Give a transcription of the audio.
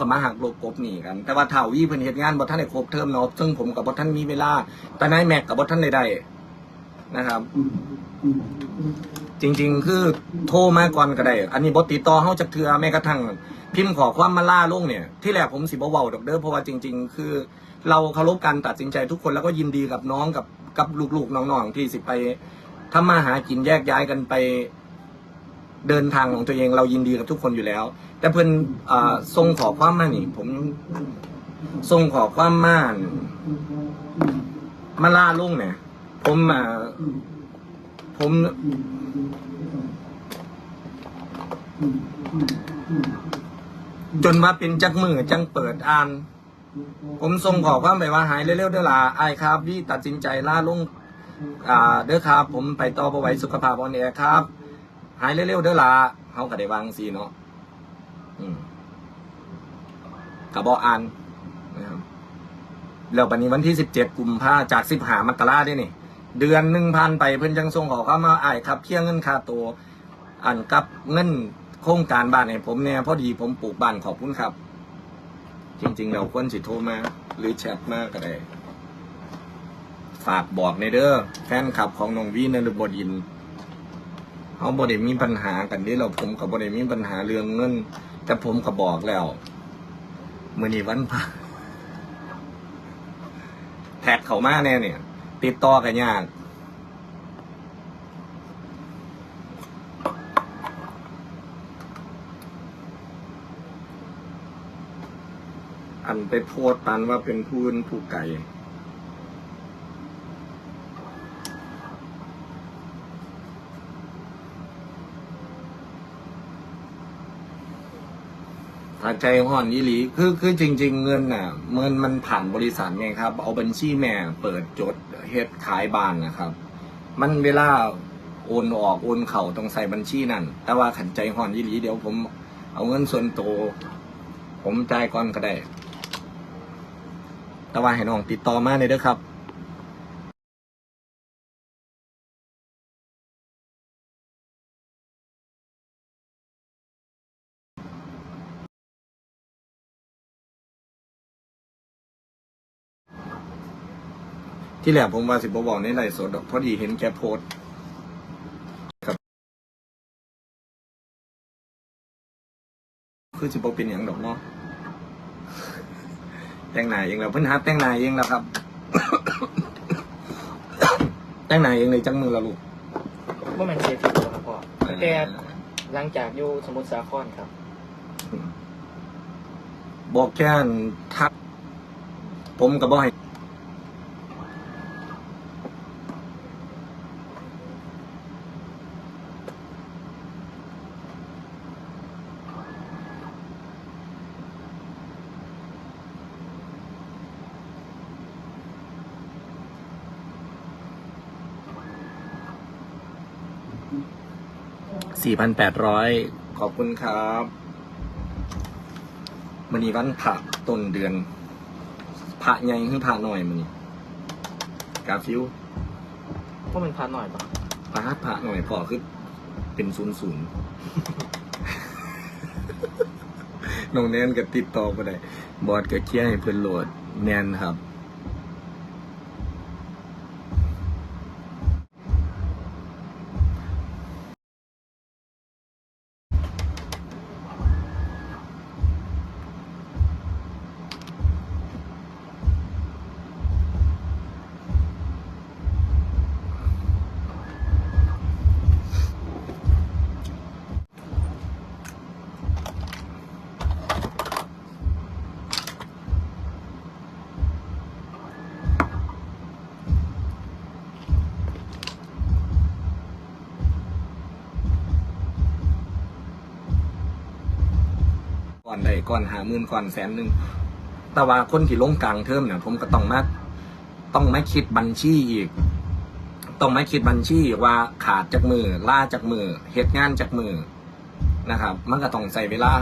กับมาหักลบกบหนีกัน แต่ว่าเท่าวี่เพิ่นเฮ็ดงานบ่ทันได้ครบเทอมเนาะซึ่งผมกับบ่ทันมีเวลา แต่นายแม็กกับบ่ทันได้ได้นะครับ จริง ๆ คือโทรมาก่อนก็ได้ อันนี้บ่ติดต่อเฮาจักเทื่อแม้กระทั่งพิมพ์ขอความมาล่าลงเนี่ย ที่แรกผมสิบ่เว้าดอกเด้อเพราะว่าจริง ๆ คือ เราเคารพการตัดสินใจทุกคนแล้วก็ยินดีกับน้องกับกับลูกๆน้องๆที่สิไปทำมาหากินแยกย้ายกันไป เดินทางของตัวเองเรายินดีกับทุกคนอยู่แล้ว แต่เพิ่อนอ่าทรงขอความมานี่ผมทรงขอความมานมาล่าลุงเนี่ย ผมอ่าผม จนมาเป็นจักมือจังเปิดอ่าน ผมส่งขอความไปว่าหายเร็วๆเด้อล่ะไอ้ายครับพี่ตัดสินใจล่าลุงอ่าเด้อครับ ผมไปต่อประไว้สุขภาพอ่อนแอครับ หายเร็วๆเด้อล่ะเขาก็ได้วางสีเนาะอืมกระบอกอ่านนะครับแล้วปันนี้วันที่สิบเจ็ดกุมภาจากสิบหามกราได้นี่ เดือนหนึ่งพันไปเพิ่นจังส่งขอเข้ามาอ้ายครับเพียงเงินค่าตัวอันกับเงินโครงการบ้านให้ผมเนี่ยพอดีผมปลูกบ้านขอบคุณครับ จริง ๆ เราควรสิโทรมา หรือแชทมาก็ได้ ฝากบอกในเด้อแฟนคลับของน้องวีนฤบดิน เขาบ่ได้มีปัญหากันเด้เราผมกับบ่ได้มีปัญหาเรื่องเงิน แต่ผมก็บอกแล้วมื้อนี้วันพระแท็กเขามาแน่เนี่ย ติดต่อกันยากอันไปโพสต์ปันว่าเป็นผู้นผู้ไก่ ถ้าใจห่อนยี่หลีคือคือจริง ๆ เงินน่ะเงินมันผ่านบริษัทไงครับ เอาบัญชีแม่เปิดจดเฮ็ดขายบ้านนะครับ มันเวลาโอนออกโอนเข่าต้องใส่บัญชีนั่น แต่ว่าขันใจห่อนยี่หลีเดี๋ยวผมเอาเงินส่วนตัวผมจ่ายก่อนก็ได้ แต่ว่าให้น้องติดต่อมาเลยเด้อครับ ที่แหลมผมว่าสิบบอกในไลฟ์สดดอกพอดีเห็นแกโพสต์ครับคือสิบเป็นอย่างดอกเนาะแต่งหน้าเองแล้วเพิ่นหาแต่งหน้าเองแล้วครับ แต่งหน้าเองเลยจังมือละลูกว่ามันเสียทีตัวครับพ่อแต่หลังจากอยู่สมุทรสาครครับ บอกแค่นทักผมกับบ่ให้ สี่พันแปดร้อยขอบคุณครับมันนี้วันผักต้นเดือนผักใหญ่คือผักหน่อยมันนี้กาฟิวว่ามันพาหน่อยปะปาดผักหน่อยพอคือเป็นศูนย์ศูนย์น้องแนนก็ติดต่อไปได้ บอสก็เคลียร์ให้เพื่อนโหลดแนนครับ อนได้ก่อนหาหมื่นก่อนแสนหนึ่งแต่ว่าคนที่ลงกลางเทอมเนี่ยผมก็ต้องมาต้องมาคิดบัญชีอีก ต้องมาคิดบัญชีว่าขาดจากมือล่าจากมือเหตุงานจากมือนะครับ มันก็ต้องใส่เวลา